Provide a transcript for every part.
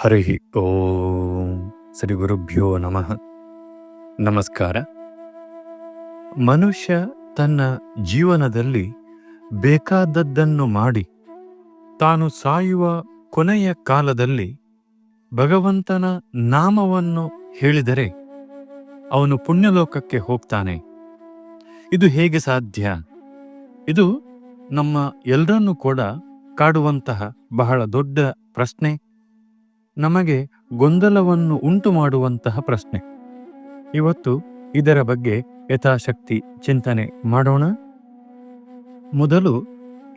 ಹರಿ ಓಂ ಶ್ರೀ ಗುರುಭ್ಯೋ ನಮಃ. ನಮಸ್ಕಾರ. ಮನುಷ್ಯ ತನ್ನ ಜೀವನದಲ್ಲಿ ಬೇಕಾದದ್ದನ್ನು ಮಾಡಿ ತಾನು ಸಾಯುವ ಕೊನೆಯ ಕಾಲದಲ್ಲಿ ಭಗವಂತನ ನಾಮವನ್ನು ಹೇಳಿದರೆ ಅವನು ಪುಣ್ಯಲೋಕಕ್ಕೆ ಹೋಗ್ತಾನೆ. ಇದು ಹೇಗೆ ಸಾಧ್ಯ? ಇದು ನಮ್ಮ ಎಲ್ಲರನ್ನೂ ಕೂಡ ಕಾಡುವಂತಹ ಬಹಳ ದೊಡ್ಡ ಪ್ರಶ್ನೆ. ನಮಗೆ ಗೊಂದಲವನ್ನು ಉಂಟು ಮಾಡುವಂತಹ ಪ್ರಶ್ನೆ. ಇವತ್ತು ಇದರ ಬಗ್ಗೆ ಯಥಾಶಕ್ತಿ ಚಿಂತನೆ ಮಾಡೋಣ. ಮೊದಲು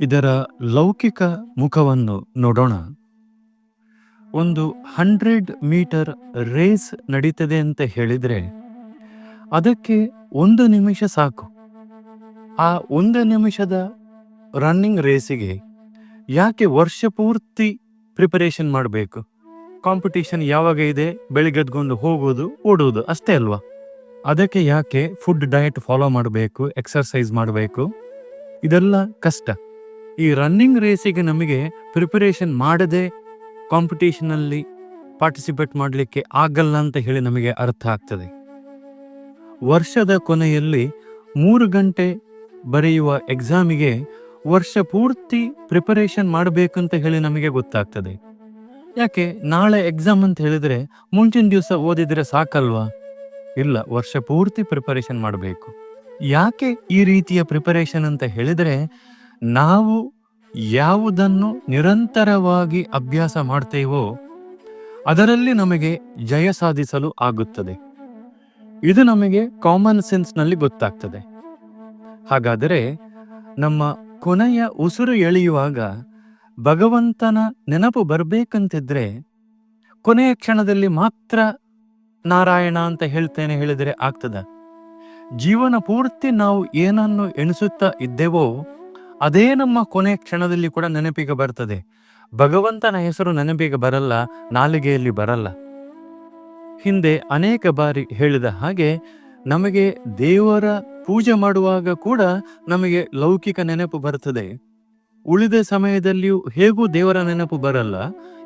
ಇದರ ಲೌಕಿಕ ಮುಖವನ್ನು ನೋಡೋಣ. ಒಂದು ಹಂಡ್ರೆಡ್ ಮೀಟರ್ ರೇಸ್ ನಡೀತದೆ ಅಂತ ಹೇಳಿದರೆ ಅದಕ್ಕೆ ಒಂದು ನಿಮಿಷ ಸಾಕು. ಆ ಒಂದು ನಿಮಿಷದ ರನ್ನಿಂಗ್ ರೇಸಿಗೆ ಯಾಕೆ ವರ್ಷ ಪೂರ್ತಿ ಪ್ರಿಪರೇಷನ್ ಮಾಡಬೇಕು? ಕಾಂಪಿಟೇಷನ್ ಯಾವಾಗ ಇದೆ ಬೆಳಿಗ್ಗೆದ್ಕೊಂಡು ಹೋಗೋದು ಓಡುವುದು ಅಷ್ಟೇ ಅಲ್ವಾ? ಅದಕ್ಕೆ ಯಾಕೆ ಫುಡ್ ಡಯಟ್ ಫಾಲೋ ಮಾಡಬೇಕು ಎಕ್ಸರ್ಸೈಸ್ ಮಾಡಬೇಕು? ಇದೆಲ್ಲ ಕಷ್ಟ. ಈ ರನ್ನಿಂಗ್ ರೇಸಿಗೆ ನಮಗೆ ಪ್ರಿಪರೇಷನ್ ಮಾಡದೆ ಕಾಂಪಿಟೇಷನಲ್ಲಿ ಪಾರ್ಟಿಸಿಪೇಟ್ ಮಾಡಲಿಕ್ಕೆ ಆಗಲ್ಲ ಅಂತ ಹೇಳಿ ನಮಗೆ ಅರ್ಥ ಆಗ್ತದೆ. ವರ್ಷದ ಕೊನೆಯಲ್ಲಿ ಮೂರು ಗಂಟೆ ಬರೆಯುವ ಎಕ್ಸಾಮಿಗೆ ವರ್ಷ ಪೂರ್ತಿ ಪ್ರಿಪರೇಷನ್ ಮಾಡಬೇಕಂತ ಹೇಳಿ ನಮಗೆ ಗೊತ್ತಾಗ್ತದೆ. ಯಾಕೆ ನಾಳೆ ಎಕ್ಸಾಮ್ ಅಂತ ಹೇಳಿದ್ರೆ ಮುಂಚಿನ ದಿವಸ ಓದಿದ್ರೆ ಸಾಕಲ್ವಾ? ಇಲ್ಲ, ವರ್ಷ ಪೂರ್ತಿ ಪ್ರಿಪರೇಷನ್ ಮಾಡಬೇಕು. ಯಾಕೆ ಈ ರೀತಿಯ ಪ್ರಿಪರೇಷನ್ ಅಂತ ಹೇಳಿದ್ರೆ ನಾವು ಯಾವುದನ್ನು ನಿರಂತರವಾಗಿ ಅಭ್ಯಾಸ ಮಾಡ್ತೇವೋ ಅದರಲ್ಲಿ ನಮಗೆ ಜಯ ಸಾಧಿಸಲು ಆಗುತ್ತದೆ. ಇದು ನಮಗೆ ಕಾಮನ್ ಸೆನ್ಸ್ನಲ್ಲಿ ಗೊತ್ತಾಗ್ತದೆ. ಹಾಗಾದರೆ ನಮ್ಮ ಕೊನೆಯ ಉಸಿರು ಎಳೆಯುವಾಗ ಭಗವಂತನ ನೆನಪು ಬರಬೇಕಂತಿದ್ರೆ ಕೊನೆಯ ಕ್ಷಣದಲ್ಲಿ ಮಾತ್ರ ನಾರಾಯಣ ಅಂತ ಹೇಳ್ತೇನೆ ಹೇಳಿದರೆ ಆಗ್ತದ. ಜೀವನ ಪೂರ್ತಿ ನಾವು ಏನನ್ನು ಎಣಿಸುತ್ತಾ ಇದ್ದೇವೋ ಅದೇ ನಮ್ಮ ಕೊನೆಯ ಕ್ಷಣದಲ್ಲಿ ಕೂಡ ನೆನಪಿಗೆ ಬರ್ತದೆ. ಭಗವಂತನ ಹೆಸರು ನೆನಪಿಗೆ ಬರಲ್ಲ, ನಾಲಿಗೆಯಲ್ಲಿ ಬರಲ್ಲ. ಹಿಂದೆ ಅನೇಕ ಬಾರಿ ಹೇಳಿದ ಹಾಗೆ ನಮಗೆ ದೇವರ ಪೂಜೆ ಮಾಡುವಾಗ ಕೂಡ ನಮಗೆ ಲೌಕಿಕ ನೆನಪು ಬರ್ತದೆ. ಉಳಿದ ಸಮಯದಲ್ಲಿಯೂ ಹೇಗೂ ದೇವರ ನೆನಪು ಬರಲ್ಲ?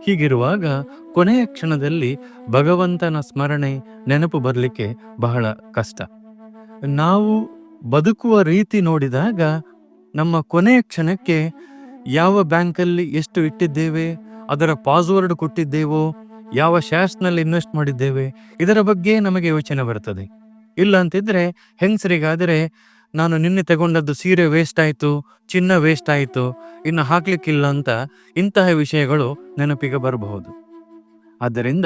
ಹೀಗಿರುವಾಗ ಕೊನೆಯ ಕ್ಷಣದಲ್ಲಿ ಭಗವಂತನ ಸ್ಮರಣೆ, ನೆನಪು ಬರಲಿಕ್ಕೆ ಬಹಳ ಕಷ್ಟ. ನಾವು ಬದುಕುವ ರೀತಿ ನೋಡಿದಾಗ ನಮ್ಮ ಕೊನೆಯ ಕ್ಷಣಕ್ಕೆ ಯಾವ ಬ್ಯಾಂಕಲ್ಲಿ ಎಷ್ಟು ಇಟ್ಟಿದ್ದೇವೆ, ಅದರ ಪಾಸ್ವರ್ಡ್ ಕೊಟ್ಟಿದ್ದೇವೋ, ಯಾವ ಶೇರ್ಸ್ನಲ್ಲಿ ಇನ್ವೆಸ್ಟ್ ಮಾಡಿದ್ದೇವೆ, ಇದರ ಬಗ್ಗೆ ನಮಗೆ ಯೋಚನೆ ಬರ್ತದೆ. ಇಲ್ಲ ಅಂತಿದ್ರೆ ಹೆಂಗಸರಿಗಾದರೆ ನಾನು ನಿನ್ನೆ ತಗೊಂಡದ್ದು ಸೀರೆ ವೇಸ್ಟ್ ಆಯಿತು, ಚಿನ್ನ ವೇಸ್ಟ್ ಆಯಿತು, ಇನ್ನು ಹಾಕ್ಲಿಕ್ಕಿಲ್ಲ ಅಂತ ಇಂತಹ ವಿಷಯಗಳು ನೆನಪಿಗೆ ಬರಬಹುದು. ಆದ್ದರಿಂದ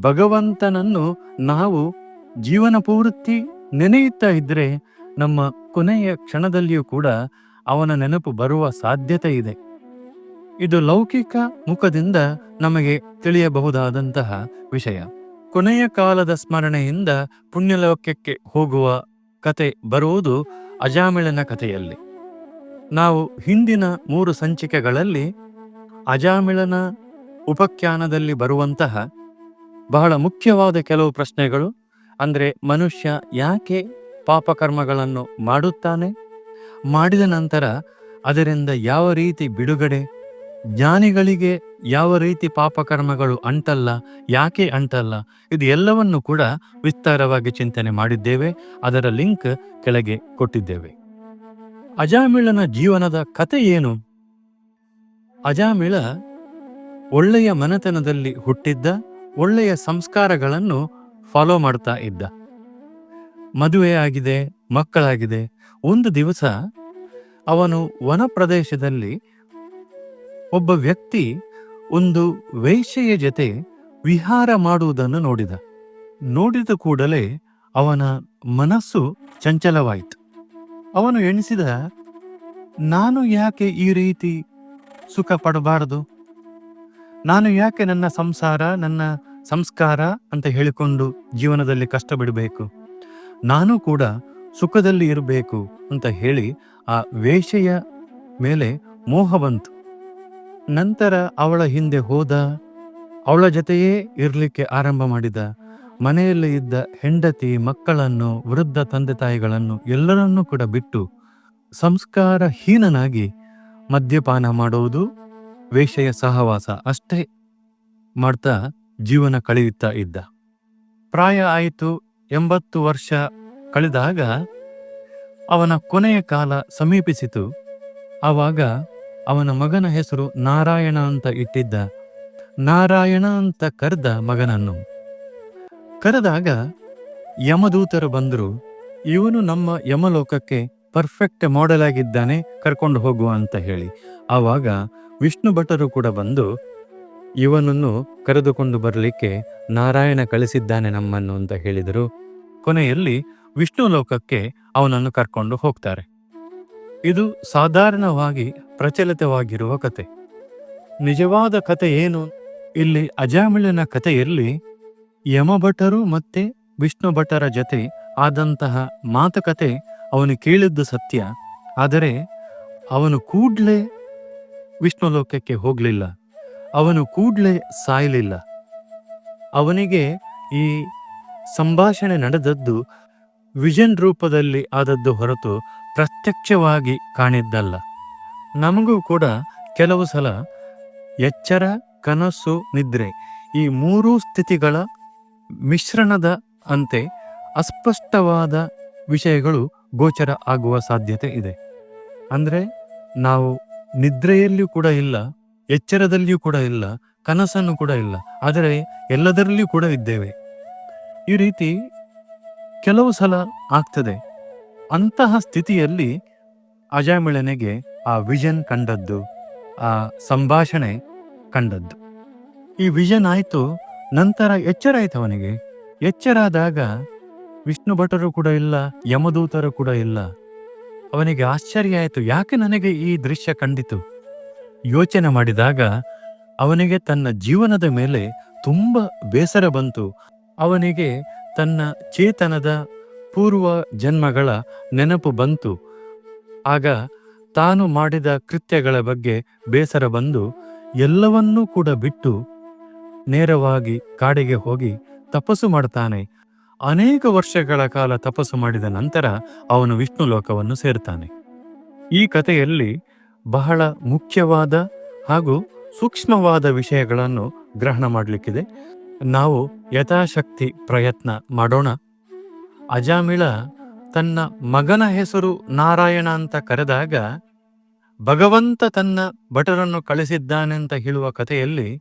ಭಗವಂತನನ್ನು ನಾವು ಜೀವನ ಪೂರ್ತಿ ನೆನೆಯುತ್ತಾ ಇದ್ರೆ ನಮ್ಮ ಕೊನೆಯ ಕ್ಷಣದಲ್ಲಿಯೂ ಕೂಡ ಅವನ ನೆನಪು ಬರುವ ಸಾಧ್ಯತೆ ಇದೆ. ಇದು ಲೌಕಿಕ ಮುಖದಿಂದ ನಮಗೆ ತಿಳಿಯಬಹುದಾದಂತಹ ವಿಷಯ. ಕೊನೆಯ ಕಾಲದ ಸ್ಮರಣೆಯಿಂದ ಪುಣ್ಯಲೋಕಕ್ಕೆ ಹೋಗುವ ಕತೆ ಬರುವುದು ಅಜಾಮಿಳನ ಕಥೆಯಲ್ಲಿ. ನಾವು ಹಿಂದಿನ ಮೂರು ಸಂಚಿಕೆಗಳಲ್ಲಿ ಅಜಾಮಿಳನ ಉಪಖ್ಯಾನದಲ್ಲಿ ಬರುವಂತಹ ಬಹಳ ಮುಖ್ಯವಾದ ಕೆಲವು ಪ್ರಶ್ನೆಗಳು, ಅಂದರೆ ಮನುಷ್ಯ ಯಾಕೆ ಪಾಪಕರ್ಮಗಳನ್ನು ಮಾಡುತ್ತಾನೆ? ಮಾಡಿದ ನಂತರ ಅದರಿಂದ ಯಾವ ರೀತಿ ಬಿಡುಗಡೆ ಜ್ಞಾನಿಗಳಿಗೆ ಯಾವ ರೀತಿ ಪಾಪಕರ್ಮಗಳು ಅಂಟಲ್ಲ ಯಾಕೆ ಅಂಟಲ್ಲ ಇದು ಎಲ್ಲವನ್ನು ಕೂಡ ವಿಸ್ತಾರವಾಗಿ ಚಿಂತನೆ ಮಾಡಿದ್ದೇವೆ. ಅದರ ಲಿಂಕ್ ಕೆಳಗೆ ಕೊಟ್ಟಿದ್ದೇವೆ. ಅಜಾಮಿಳನ ಜೀವನದ ಕತೆ ಏನು? ಅಜಾಮಿಳ ಒಳ್ಳೆಯ ಮನೆತನದಲ್ಲಿ ಹುಟ್ಟಿದ್ದ, ಒಳ್ಳೆಯ ಸಂಸ್ಕಾರಗಳನ್ನು ಫಾಲೋ ಮಾಡ್ತಾ ಇದ್ದ. ಮದುವೆ ಆಗಿದೆ, ಮಕ್ಕಳಾಗಿದೆ. ಒಂದು ದಿವಸ ಅವನು ವನ ಪ್ರದೇಶದಲ್ಲಿ ಒಬ್ಬ ವ್ಯಕ್ತಿ ಒಂದು ವೇಶ್ಯೆಯ ಜೊತೆ ವಿಹಾರ ಮಾಡುವುದನ್ನು ನೋಡಿದ. ನೋಡಿದ ಕೂಡಲೇ ಅವನ ಮನಸ್ಸು ಚಂಚಲವಾಯಿತು. ಅವನು ಎಣಿಸಿದ, ನಾನು ಯಾಕೆ ಈ ರೀತಿ ಸುಖ ಪಡಬಾರದು? ನಾನು ಯಾಕೆ ನನ್ನ ಸಂಸಾರ, ನನ್ನ ಸಂಸ್ಕಾರ ಅಂತ ಹೇಳಿಕೊಂಡು ಜೀವನದಲ್ಲಿ ಕಷ್ಟ ಬಿಡಬೇಕು? ನಾನು ಕೂಡ ಸುಖದಲ್ಲಿ ಇರಬೇಕು ಅಂತ ಹೇಳಿ ಆ ವೇಷೆಯ ಮೇಲೆ ಮೋಹ ಬಂತು. ನಂತರ ಅವಳ ಹಿಂದೆ ಹೋದ, ಅವಳ ಜೊತೆಯೇ ಇರಲಿಕ್ಕೆ ಆರಂಭ ಮಾಡಿದ, ಮನೆಯಲ್ಲಿ ಇದ್ದ ಹೆಂಡತಿ ಮಕ್ಕಳನ್ನು, ವೃದ್ಧ ತಂದೆ ತಾಯಿಗಳನ್ನು ಎಲ್ಲರನ್ನೂ ಕೂಡ ಬಿಟ್ಟು ಸಂಸ್ಕಾರಹೀನನಾಗಿ ಮದ್ಯಪಾನ ಮಾಡುವುದು ವೇಷೆಯ ಸಹವಾಸ ಅಷ್ಟೇ ಮಾಡ್ತಾ ಜೀವನ ಕಳೆಯುತ್ತಾ ಇದ್ದ. ಪ್ರಾಯ ಆಯಿತು, ಎಂಬತ್ತು ವರ್ಷ ಕಳೆದಾಗ ಅವನ ಕೊನೆಯ ಕಾಲ ಸಮೀಪಿಸಿತು. ಆವಾಗ ಅವನ ಮಗನ ಹೆಸರು ನಾರಾಯಣ ಅಂತ ಇಟ್ಟಿದ್ದ. ನಾರಾಯಣ ಅಂತ ಕರೆದ ಮಗನನ್ನು. ಕರೆದಾಗ ಯಮದೂತರು ಬಂದರು, ಇವನು ನಮ್ಮ ಯಮಲೋಕಕ್ಕೆ ಪರ್ಫೆಕ್ಟ್ ಮಾಡೆಲ್ ಆಗಿದ್ದಾನೆ, ಕರ್ಕೊಂಡು ಹೋಗುವ ಅಂತ ಹೇಳಿ. ಆವಾಗ ವಿಷ್ಣು ಭಟರು ಕೂಡ ಬಂದು, ಇವನನ್ನು ಕರೆದುಕೊಂಡು ಬರಲಿಕ್ಕೆ ನಾರಾಯಣ ಕಳಿಸಿದ್ದಾನೆ ನಮ್ಮನ್ನು ಅಂತ ಹೇಳಿದರು. ಕೊನೆಯಲ್ಲಿ ವಿಷ್ಣು ಲೋಕಕ್ಕೆ ಅವನನ್ನು ಕರ್ಕೊಂಡು ಹೋಗ್ತಾರೆ. ಇದು ಸಾಧಾರಣವಾಗಿ ಪ್ರಚಲಿತವಾಗಿರುವ ಕತೆ. ನಿಜವಾದ ಕತೆ ಏನು? ಇಲ್ಲಿ ಅಜಾಮಿಳನ ಕಥೆಯಲ್ಲಿ ಯಮಭಟರು ಮತ್ತೆ ವಿಷ್ಣು ಭಟರ ಜೊತೆ ಆದಂತಹ ಮಾತುಕತೆ ಅವನು ಕೇಳಿದ್ದು ಸತ್ಯ. ಆದರೆ ಅವನು ಕೂಡಲೇ ವಿಷ್ಣು ಲೋಕಕ್ಕೆ ಹೋಗಲಿಲ್ಲ. ಅವನು ಕೂಡಲೇ ಸಾಯಲಿಲ್ಲ. ಅವನಿಗೆ ಈ ಸಂಭಾಷಣೆ ನಡೆದದ್ದು ವಿಷನ್ ರೂಪದಲ್ಲಿ ಆದದ್ದು ಹೊರತು ಪ್ರತ್ಯಕ್ಷವಾಗಿ ಕಾಣಿದ್ದಲ್ಲ. ನಮಗೂ ಕೂಡ ಕೆಲವು ಸಲ ಎಚ್ಚರ, ಕನಸು, ನಿದ್ರೆ ಈ ಮೂರೂ ಸ್ಥಿತಿಗಳ ಮಿಶ್ರಣದ ಅಂತೆ ಅಸ್ಪಷ್ಟವಾದ ವಿಷಯಗಳು ಗೋಚರ ಆಗುವ ಸಾಧ್ಯತೆ ಇದೆ. ಅಂದರೆ ನಾವು ನಿದ್ರೆಯಲ್ಲಿಯೂ ಕೂಡ ಇಲ್ಲ, ಎಚ್ಚರದಲ್ಲಿಯೂ ಕೂಡ ಇಲ್ಲ, ಕನಸನ್ನು ಕೂಡ ಇಲ್ಲ, ಆದರೆ ಎಲ್ಲದರಲ್ಲಿಯೂ ಕೂಡ ಇದ್ದೇವೆ. ಈ ರೀತಿ ಕೆಲವು ಸಲ ಆಗ್ತದೆ. ಅಂತಹ ಸ್ಥಿತಿಯಲ್ಲಿ ಅಜಾಮಿಳನೆಗೆ ಆ ವಿಷನ್ ಕಂಡದ್ದು, ಆ ಸಂಭಾಷಣೆ ಕಂಡದ್ದು. ಈ ವಿಷನ್ ಆಯಿತು, ನಂತರ ಎಚ್ಚರ ಆಯ್ತು ಅವನಿಗೆ. ಎಚ್ಚರಾದಾಗ ವಿಷ್ಣು ಭಟರು ಕೂಡ ಇಲ್ಲ, ಯಮದೂತರು ಕೂಡ ಇಲ್ಲ. ಅವನಿಗೆ ಆಶ್ಚರ್ಯ ಆಯಿತು, ಯಾಕೆ ನನಗೆ ಈ ದೃಶ್ಯ ಕಂಡಿತು? ಯೋಚನೆ ಮಾಡಿದಾಗ ಅವನಿಗೆ ತನ್ನ ಜೀವನದ ಮೇಲೆ ತುಂಬ ಬೇಸರ ಬಂತು. ಅವನಿಗೆ ತನ್ನ ಚೇತನದ ಪೂರ್ವ ಜನ್ಮಗಳ ನೆನಪು ಬಂತು. ಆಗ ತಾನು ಮಾಡಿದ ಕೃತ್ಯಗಳ ಬಗ್ಗೆ ಬೇಸರ ಬಂದು ಎಲ್ಲವನ್ನೂ ಕೂಡ ಬಿಟ್ಟು ನೇರವಾಗಿ ಕಾಡಿಗೆ ಹೋಗಿ ತಪಸ್ಸು ಮಾಡ್ತಾನೆ. ಅನೇಕ ವರ್ಷಗಳ ಕಾಲ ತಪಸ್ಸು ಮಾಡಿದ ನಂತರ ಅವನು ವಿಷ್ಣು ಲೋಕವನ್ನು ಸೇರ್ತಾನೆ. ಈ ಕಥೆಯಲ್ಲಿ ಬಹಳ ಮುಖ್ಯವಾದ ಹಾಗೂ ಸೂಕ್ಷ್ಮವಾದ ವಿಷಯಗಳನ್ನು ಗ್ರಹಣ ಮಾಡಲಿಕ್ಕಿದೆ. ನಾವು ಯಥಾಶಕ್ತಿ ಪ್ರಯತ್ನ ಮಾಡೋಣ. ಅಜಾಮಿಳ ತನ್ನ ಮಗನ ಹೆಸರು ನಾರಾಯಣ ಅಂತ ಕರೆದಾಗ, ಭಗವಂತ ತನ್ನ ಭಟರನ್ನು ಕಳಿಸಿದ್ದಾನೆ ಅಂತ ಹೇಳುವ ಕಥೆಯಲ್ಲಿ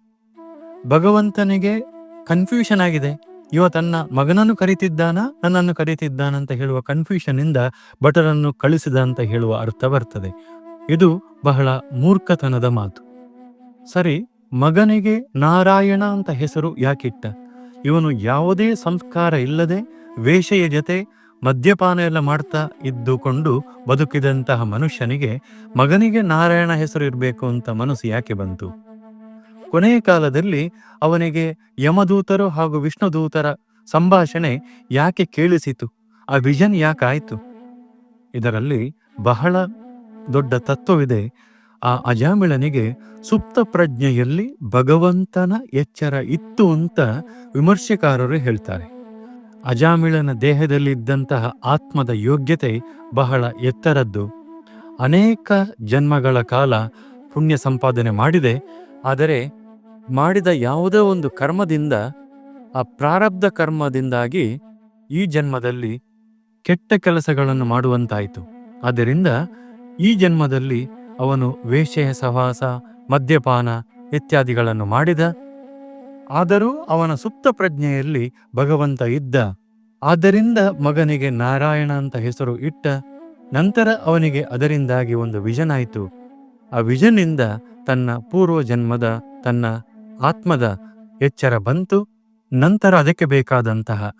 ಭಗವಂತನಿಗೆ ಕನ್ಫ್ಯೂಷನ್ ಆಗಿದೆ. ಇವ ತನ್ನ ಮಗನನ್ನು ಕರೀತಿದ್ದಾನ, ನನ್ನನ್ನು ಕರಿತಿದ್ದಾನ ಅಂತ ಹೇಳುವ ಕನ್ಫ್ಯೂಷನ್ ಇಂದ ಭಟರನ್ನು ಕಳಿಸಿದ ಅಂತ ಹೇಳುವ ಅರ್ಥ ಬರ್ತದೆ. ಇದು ಬಹಳ ಮೂರ್ಖತನದ ಮಾತು. ಸರಿ, ಮಗನಿಗೆ ನಾರಾಯಣ ಅಂತ ಹೆಸರು ಯಾಕಿಟ್ಟ? ಇವನು ಯಾವುದೇ ಸಂಸ್ಕಾರ ಇಲ್ಲದೆ ವೇಷೆಯ ಜೊತೆ ಮದ್ಯಪಾನ ಎಲ್ಲ ಮಾಡ್ತಾ ಇದ್ದುಕೊಂಡು ಬದುಕಿದಂತಹ ಮನುಷ್ಯನಿಗೆ ಮಗನಿಗೆ ನಾರಾಯಣ ಹೆಸರು ಇರಬೇಕು ಅಂತ ಮನಸ್ಸು ಯಾಕೆ ಬಂತು? ಕೊನೆಯ ಕಾಲದಲ್ಲಿ ಅವನಿಗೆ ಯಮದೂತರು ಹಾಗೂ ವಿಷ್ಣುದೂತರ ಸಂಭಾಷಣೆ ಯಾಕೆ ಕೇಳಿಸಿತು? ಆ ವಿಷನ್ ಯಾಕಾಯಿತು? ಇದರಲ್ಲಿ ಬಹಳ ದೊಡ್ಡ ತತ್ವವಿದೆ. ಆ ಅಜಾಮಿಳನಿಗೆ ಸುಪ್ತ ಪ್ರಜ್ಞೆಯಲ್ಲಿ ಭಗವಂತನ ಎಚ್ಚರ ಇತ್ತು ಅಂತ ವಿಮರ್ಶೆಕಾರರು ಹೇಳ್ತಾರೆ. ಅಜಾಮಿಳನ ದೇಹದಲ್ಲಿದ್ದಂತಹ ಆತ್ಮದ ಯೋಗ್ಯತೆ ಬಹಳ ಎತ್ತರದ್ದು. ಅನೇಕ ಜನ್ಮಗಳ ಕಾಲ ಪುಣ್ಯ ಸಂಪಾದನೆ ಮಾಡಿದೆ, ಆದರೆ ಮಾಡಿದ ಯಾವುದೋ ಒಂದು ಕರ್ಮದಿಂದ, ಆ ಪ್ರಾರಬ್ಧ ಕರ್ಮದಿಂದಾಗಿ ಈ ಜನ್ಮದಲ್ಲಿ ಕೆಟ್ಟ ಕೆಲಸಗಳನ್ನು ಮಾಡುವಂತಾಯಿತು. ಆದ್ದರಿಂದ ಈ ಜನ್ಮದಲ್ಲಿ ಅವನು ವೇಶ್ಯೆಯ ಸಹವಾಸ, ಮದ್ಯಪಾನ ಇತ್ಯಾದಿಗಳನ್ನು ಮಾಡಿದ ಆದರೂ ಅವನ ಸುಪ್ತ ಪ್ರಜ್ಞೆಯಲ್ಲಿ ಭಗವಂತ ಇದ್ದ. ಆದ್ದರಿಂದ ಮಗನಿಗೆ ನಾರಾಯಣ ಅಂತ ಹೆಸರು ಇಟ್ಟ. ನಂತರ ಅವನಿಗೆ ಅದರಿಂದಾಗಿ ಒಂದು ವಿಷನ್ ಆಯಿತು. ಆ ವಿಷನ್ನಿಂದ ತನ್ನ ಪೂರ್ವ ಜನ್ಮದ ತನ್ನ ಆತ್ಮದ ಎಚ್ಚರ ಬಂತು. ನಂತರ ಅದಕ್ಕೆ ಬೇಕಾದಂತಹ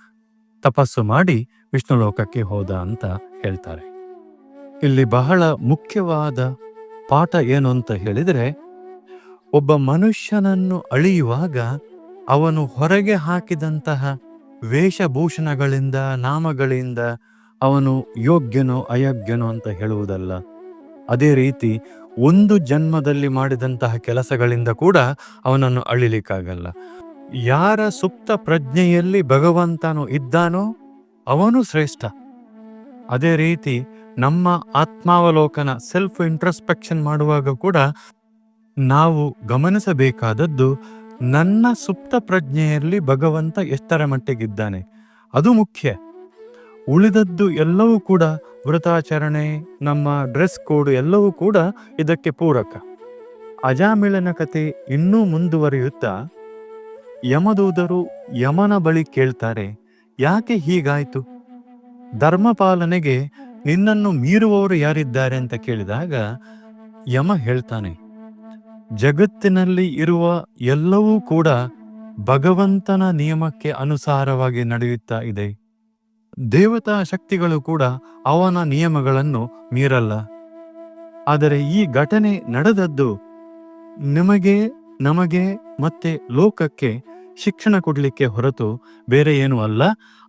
ತಪಸ್ಸು ಮಾಡಿ ವಿಷ್ಣು ಲೋಕಕ್ಕೆ ಹೋದ ಅಂತ ಹೇಳ್ತಾರೆ. ಇಲ್ಲಿ ಬಹಳ ಮುಖ್ಯವಾದ ಪಾಠ ಏನು ಅಂತ ಹೇಳಿದರೆ, ಒಬ್ಬ ಮನುಷ್ಯನನ್ನು ಅಳಿಯುವಾಗ ಅವನು ಹೊರಗೆ ಹಾಕಿದಂತಹ ವೇಷಭೂಷಣಗಳಿಂದ, ನಾಮಗಳಿಂದ ಅವನು ಯೋಗ್ಯನೋ ಅಯೋಗ್ಯನೋ ಅಂತ ಹೇಳುವುದಲ್ಲ. ಅದೇ ರೀತಿ ಒಂದು ಜನ್ಮದಲ್ಲಿ ಮಾಡಿದಂತಹ ಕೆಲಸಗಳಿಂದ ಕೂಡ ಅವನನ್ನು ಅಳಿಲಿಕ್ಕಾಗಲ್ಲ. ಯಾರ ಸುಪ್ತ ಪ್ರಜ್ಞೆಯಲ್ಲಿ ಭಗವಂತನು ಇದ್ದಾನೋ ಅವನು ಶ್ರೇಷ್ಠ. ಅದೇ ರೀತಿ ನಮ್ಮ ಆತ್ಮಾವಲೋಕನ ಸೆಲ್ಫ್ ಇಂಟ್ರಸ್ಪೆಕ್ಷನ್ ಮಾಡುವಾಗ ಕೂಡ ನಾವು ಗಮನಿಸಬೇಕಾದದ್ದು ನನ್ನ ಸುಪ್ತ ಪ್ರಜ್ಞೆಯಲ್ಲಿ ಭಗವಂತ ಎಷ್ಟರ ಮಟ್ಟಿಗಿದ್ದಾನೆ? ಅದು ಮುಖ್ಯ. ಉಳಿದದ್ದು ಎಲ್ಲವೂ ಕೂಡ ವ್ರತಾಚರಣೆ, ನಮ್ಮ ಡ್ರೆಸ್ ಕೋಡ್ ಎಲ್ಲವೂ ಕೂಡ ಇದಕ್ಕೆ ಪೂರಕ. ಅಜಾಮಿಳನ ಕತೆ ಇನ್ನೂ ಮುಂದುವರಿಯುತ್ತಾ? ಯಮದೂದರು ಯಮನ ಬಳಿ ಕೇಳ್ತಾರೆ, ಯಾಕೆ ಹೀಗಾಯ್ತು? ಧರ್ಮಪಾಲನೆಗೆ ನಿನ್ನನ್ನು ಮೀರುವವರು ಯಾರಿದ್ದಾರೆ? ಅಂತ ಕೇಳಿದಾಗ ಯಮ ಹೇಳ್ತಾನೆ ಜಗತ್ತಿನಲ್ಲಿ ಇರುವ ಎಲ್ಲವೂ ಕೂಡ ಭಗವಂತನ ನಿಯಮಕ್ಕೆ ಅನುಸಾರವಾಗಿ ನಡೆಯುತ್ತಾ ಇದೆ. ದೇವತಾ ಶಕ್ತಿಗಳು ಕೂಡ ಅವನ ನಿಯಮಗಳನ್ನು ಮೀರಲ್ಲ. ಆದರೆ ಈ ಘಟನೆ ನಡೆದದ್ದು ನಿಮಗೆ, ನಮಗೆ ಮತ್ತೆ ಲೋಕಕ್ಕೆ ಶಿಕ್ಷಣ ಕೊಡಲಿಕ್ಕೆ ಹೊರತು ಬೇರೆ ಏನೂ ಅಲ್ಲ.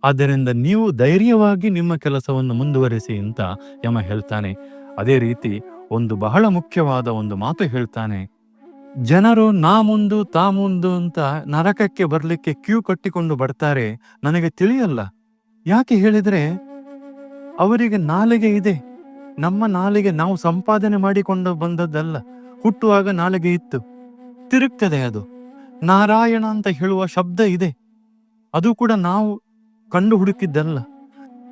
ಆದ್ದರಿಂದ ನೀವು ಧೈರ್ಯವಾಗಿ ನಿಮ್ಮ ಕೆಲಸವನ್ನು ಮುಂದುವರಿಸಿ ಅಂತ ಯಮ ಹೇಳ್ತಾನೆ. ಅದೇ ರೀತಿ ಒಂದು ಬಹಳ ಮುಖ್ಯವಾದ ಒಂದು ಮಾತು ಹೇಳ್ತಾನೆ. ಜನರು ನಾ ಮುಂದು ತಾ ಮುಂದು ಅಂತ ನರಕಕ್ಕೆ ಬರಲಿಕ್ಕೆ ಕ್ಯೂ ಕಟ್ಟಿಕೊಂಡು ಬರ್ತಾರೆ ನನಗೆ ತಿಳಿಯಲ್ಲ. ಯಾಕೆ ಹೇಳಿದ್ರೆ, ಅವರಿಗೆ ನಾಲಿಗೆ ಇದೆ. ನಮ್ಮ ನಾಲಿಗೆ ನಾವು ಸಂಪಾದನೆ ಮಾಡಿಕೊಂಡು ಬಂದದ್ದಲ್ಲ, ಹುಟ್ಟುವಾಗ ನಾಲಿಗೆ ಇತ್ತು. ತಿರುಗ್ತದೆ ಅದು. ನಾರಾಯಣ ಅಂತ ಹೇಳುವ ಶಬ್ದ ಇದೆ. ಅದು ಕೂಡ ನಾವು ಕಂಡು ಹುಡುಕಿದ್ದಲ್ಲ.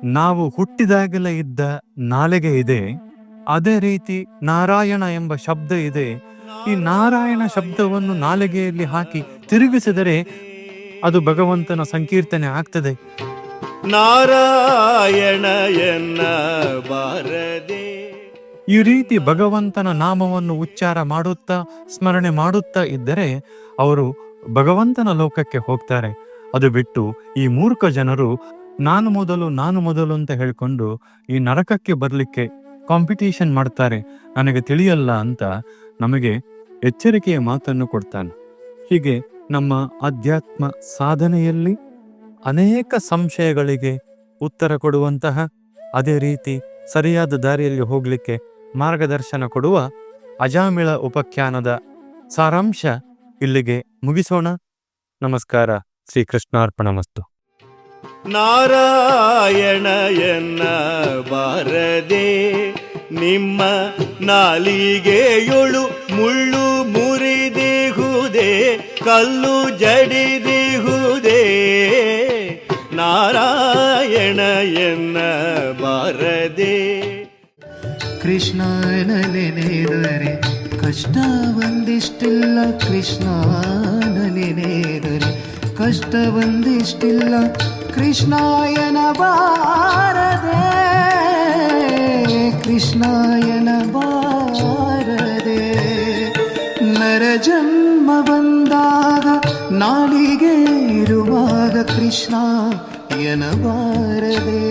ನಾವು ಹುಟ್ಟಿದಾಗಲೇ ಇದ್ದ ನಾಲಿಗೆ ಇದೆ. ಅದೇ ರೀತಿ ನಾರಾಯಣ ಎಂಬ ಶಬ್ದ ಇದೆ. ಈ ನಾರಾಯಣ ಶಬ್ದವನ್ನು ನಾಲಿಗೆಯಲ್ಲಿ ಹಾಕಿ ತಿರುಗಿಸಿದರೆ ಅದು ಭಗವಂತನ ಸಂಕೀರ್ತನೆ ಆಗ್ತದೆ. ನಾರಾಯಣ ಎನ್ನ ಬಾರದೆ ಈ ರೀತಿ ಭಗವಂತನ ನಾಮವನ್ನು ಉಚ್ಚಾರ ಮಾಡುತ್ತಾ ಸ್ಮರಣೆ ಮಾಡುತ್ತಾ ಇದ್ದರೆ ಅವರು ಭಗವಂತನ ಲೋಕಕ್ಕೆ ಹೋಗ್ತಾರೆ. ಅದು ಬಿಟ್ಟು ಈ ಮೂರ್ಖ ಜನರು ನಾನು ಮೊದಲು ನಾನು ಮೊದಲು ಅಂತ ಹೇಳ್ಕೊಂಡು ಈ ನರಕಕ್ಕೆ ಬರಲಿಕ್ಕೆ ಕಾಂಪಿಟೇಷನ್ ಮಾಡ್ತಾರೆ. ನನಗೆ ತಿಳಿಯಲ್ಲ ಅಂತ ನಮಗೆ ಎಚ್ಚರಿಕೆಯ ಮಾತನ್ನು ಕೊಡ್ತಾನೆ. ಹೀಗೆ ನಮ್ಮ ಅಧ್ಯಾತ್ಮ ಸಾಧನೆಯಲ್ಲಿ ಅನೇಕ ಸಂಶಯಗಳಿಗೆ ಉತ್ತರ ಕೊಡುವಂತಹ ಅದೇ ರೀತಿ ಸರಿಯಾದ ದಾರಿಯಲ್ಲಿ ಹೋಗಲಿಕ್ಕೆ ಮಾರ್ಗದರ್ಶನ ಕೊಡುವ ಅಜಾಮಿಳ ಉಪಖ್ಯಾನದ ಸಾರಾಂಶ ಇಲ್ಲಿಗೆ ಮುಗಿಸೋಣ. ನಮಸ್ಕಾರ, ಶ್ರೀಕೃಷ್ಣಾರ್ಪಣಮಸ್ತು. ನಾರಾಯಣ ಬಾರದೆ ನಿಮ್ಮ ನಾಲಿಗೆಯೊಳು ಮುಳ್ಳು ಮುರಿದಿಹುದೇ, ಕಲ್ಲು ಜಡಿದಿಹುದೇ. ನಾರಾಯಣ ಎನ್ನ ಬಾರದೆ ಕೃಷ್ಣ ನೆನೆದರೆ ಕಷ್ಟ ಒಂದಿಷ್ಟಿಲ್ಲ ಕೃಷ್ಣ ನೆನೆದರೆ ಕಷ್ಟ ಒಂದಿಷ್ಟಿಲ್ಲ ಕೃಷ್ಣಾಯನ ಬಾರದೆ. ಕೃಷ್ಣಾಯನ ಬಾರದೆ ನರ ಜನ್ಮ ಬಂದಾಗ ನಾಲಿಗೆ ಇರುವಾಗ ಕೃಷ್ಣ ಎನಬಾರದೆ